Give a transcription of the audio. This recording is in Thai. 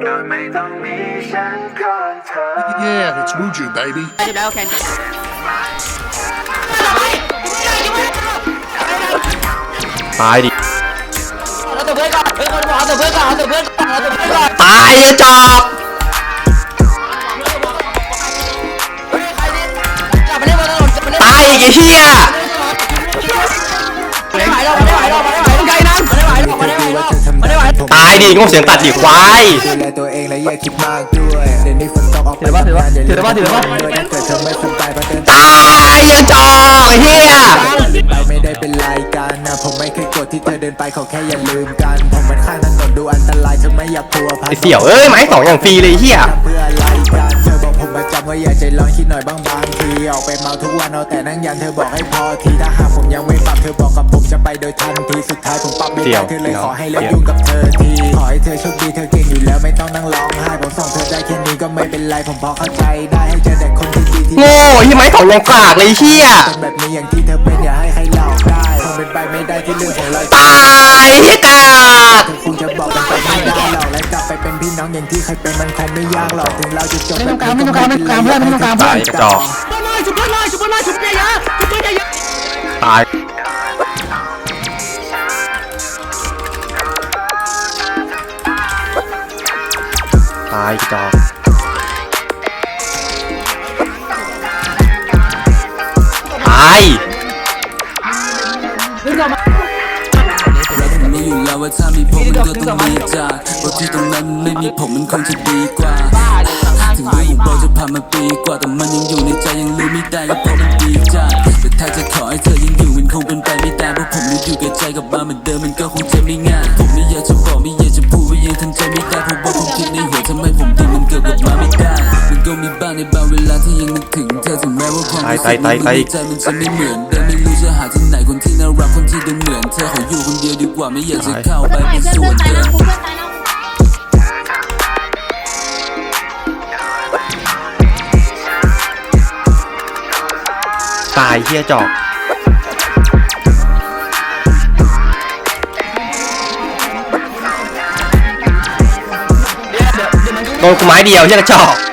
ไม่ต้องมีฉันข้างเธอ Yeah, it's Muju, baby. แล้วแคนตายดิ เอาตัวเพื่อนก่อนเฮ้ยคนบอกเอาตัวเพื่อนก่อนเอาตัวเพื่อนก่อนเอาตัวเพื่อนก่อนตายไอ้จอกเฮ้ยใครเนี่ยจับมาเล่นบนถนนจับมาเล่นตายอีกไอ้เหี้ยายดิงงเสียงตัดดิควาย ดูแลตัวเองและอย่าคิดมากด้วยเดี๋ยวนี้ฝนตกออกไปทำงานอย่าลืมด้วยถ้าเกิดเธอไม่สบายเพราะเดินตายไอ้จอกไอ้เหี้ยไปไม่ได้เป็นรายการนะผมไม่เคยกดที่เธอเดินไปเขาแค่อย่าลืมกัน ผมมันข้างถนนดูอันตรายเธอไม่อยากพัวพันไอ้เสี่ยวเอ้ยไม้สองอย่างฟรีเลยไอ้เหี้ยทำเพื่ออะไร ว่าอย่าใจร้อนคิดหน่อยบ้างบางทีออกไปเมาทุกวันเอาแต่นั่งยันเธอบอกให้พอทีถ้าหากผมยังไม่ปรับเธอบอกกับผมจะไปโดยทันทีสุดท้ายผมปรับไม่ได้เธอเลยขอให้เลิกยุ่งกับเธอทีขอให้เธอโชคดีเธอเก่งอยู่แล้วไม่ต้องนั่งร้องไห้ผมส่งเธอได้แค่นี้ก็ไม่เป็นไรผมพอเข้าใจได้ให้เจอแต่คนที่ดีที่โง่ไอ้ไม้สองอย่างกากเลยไอ้เหี้ยเป็นแบบนี้อย่างที่เธอเป็นอย่าให้ใครหลอกได้คงเป็นไปไม่ได้ที่เรื่องของเราตายไอ้เหี้ยกา องอย่างที่เคยเป็นมันคงไม่ยากหรอกถึงเราจะจบไม่ต้องการไม่ต้องการไม่ต้องการเพื่อนไม่ต้องการเพื่ตาอยนไอ้จอก ชุบเพื่อนหน่อยชุบเพื่อนหน่อยชุบเพื่อนหน่อยชุบเพื่อนเยอะชุบเพื่อนเยอะตายตายไอ้จอกตายรู้อยู่แล้ว ว่าถ้ามีผมมันก็ต้องมีจากเพราะที่ตรงนั้นไม่มีผมมันคงจะดีกว่า ถึงเรื่องของเราจะผ่านมาปีกว่าแต่มันยังอยู่ในใจยังลืมไม่ได้ก็เพราะมันดีจัดแต่ถ้าจะขอให้เธอยังอยู่มันคงเป็นไปไม่ได้เพราะผมยังอยู่กับใจกับบ้านเหมือนเดิมมันก็คงจะไม่ง่าย ลาที่ยังนึกถึงเธอถึงแม้ว่าความรู้สึกมันในใจมันจะไม่เหมือนเดิมไม่รู้จะหาที่ไหนคนที่น่ารักคนที่ดูเหมือนเธอขออยู่คนเดียวดีกว่าไม่อยากจะเข้าไปเป็นส่วนเดิมตายเหี้ยจอกโดนกูไม้เดียวเหี้ยกระจอก